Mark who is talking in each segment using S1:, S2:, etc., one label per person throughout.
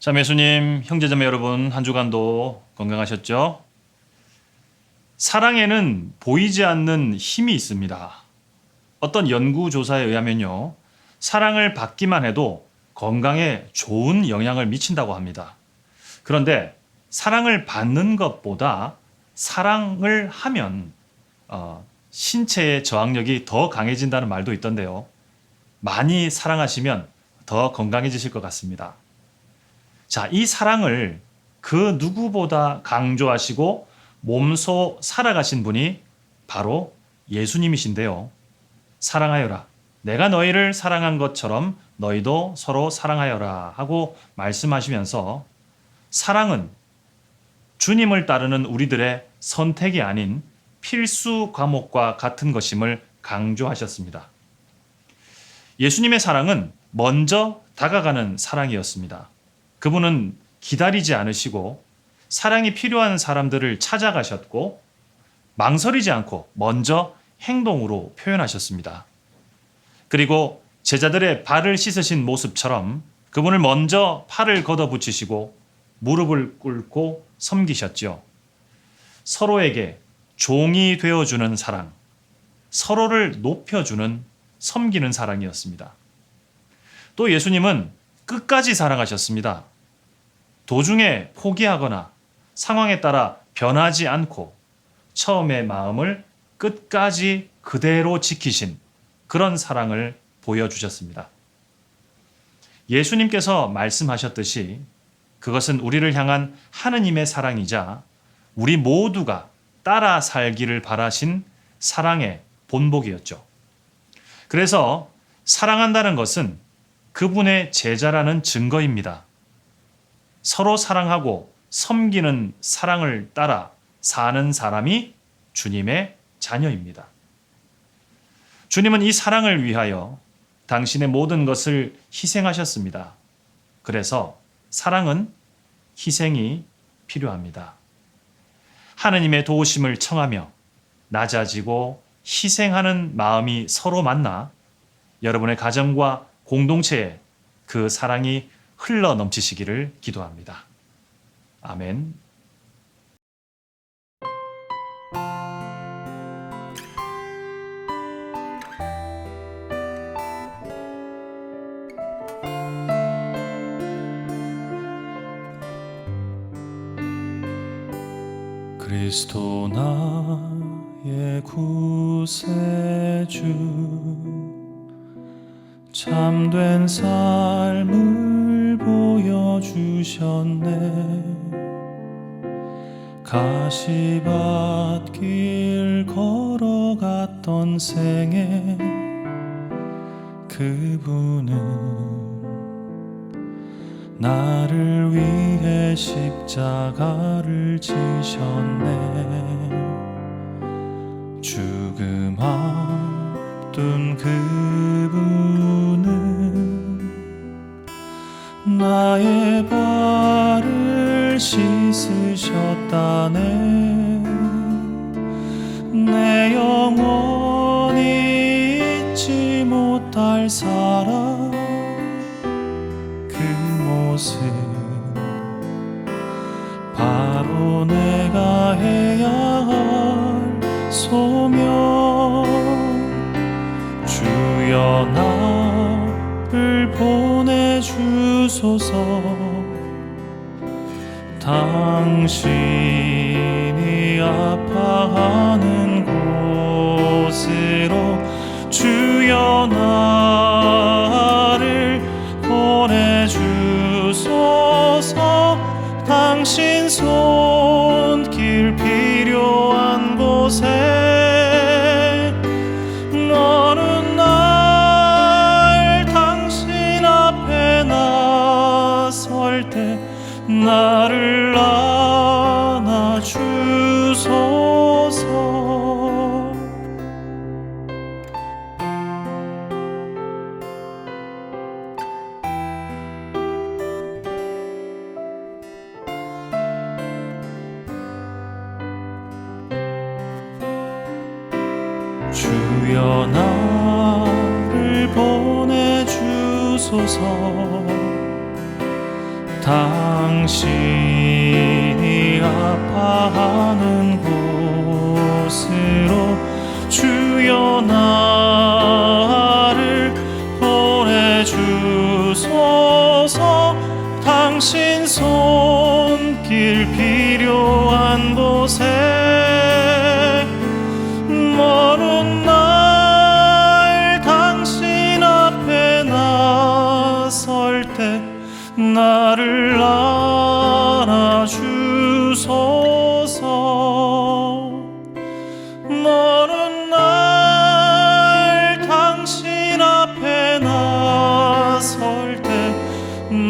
S1: 자매수님, 형제자매 여러분, 한 주간도 건강하셨죠? 사랑에는 보이지 않는 힘이 있습니다. 어떤 연구조사에 의하면요, 사랑을 받기만 해도 건강에 좋은 영향을 미친다고 합니다. 그런데 사랑을 받는 것보다 사랑을 하면 어, 신체의 저항력이 더 강해진다는 말도 있던데요. 많이 사랑하시면 더 건강해지실 것 같습니다. 자, 이 사랑을 그 누구보다 강조하시고 몸소 살아가신 분이 바로 예수님이신데요. 사랑하여라. 내가 너희를 사랑한 것처럼 너희도 서로 사랑하여라 하고 말씀하시면서 사랑은 주님을 따르는 우리들의 선택이 아닌 필수 과목과 같은 것임을 강조하셨습니다. 예수님의 사랑은 먼저 다가가는 사랑이었습니다. 그분은 기다리지 않으시고 사랑이 필요한 사람들을 찾아가셨고 망설이지 않고 먼저 행동으로 표현하셨습니다. 그리고 제자들의 발을 씻으신 모습처럼 그분을 먼저 팔을 걷어붙이시고 무릎을 꿇고 섬기셨죠. 서로에게 종이 되어주는 사랑, 서로를 높여주는 섬기는 사랑이었습니다. 또 예수님은 끝까지 사랑하셨습니다. 도중에 포기하거나 상황에 따라 변하지 않고 처음의 마음을 끝까지 그대로 지키신 그런 사랑을 보여주셨습니다. 예수님께서 말씀하셨듯이 그것은 우리를 향한 하느님의 사랑이자 우리 모두가 따라 살기를 바라신 사랑의 본복이었죠. 그래서 사랑한다는 것은 그분의 제자라는 증거입니다. 서로 사랑하고 섬기는 사랑을 따라 사는 사람이 주님의 자녀입니다. 주님은 이 사랑을 위하여 당신의 모든 것을 희생하셨습니다. 그래서 사랑은 희생이 필요합니다. 하느님의 도우심을 청하며 낮아지고 희생하는 마음이 서로 만나 여러분의 가정과 공동체에 그 사랑이 흘러 넘치시기를 기도합니다. 아멘.
S2: 그리스도 나의 구세주 참된 삶을 보여주셨네. 가시밭길 걸어갔던 생에 그분은 나를 위해 십자가를 지셨네. 죽음 앞둔 그 나의 발을 씻으셨다네. 내 영원히 잊지 못할 사랑 그 모습 바로 내가 해야 할 소명. 주여 나를 보내 주소서. 당신이 아파하는 곳으로 주여 나를 보내주소서. 당신 손길 필요한 곳에 보내주소서. 당신이 아파하는 곳으로 주여 나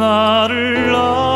S2: 나를 아.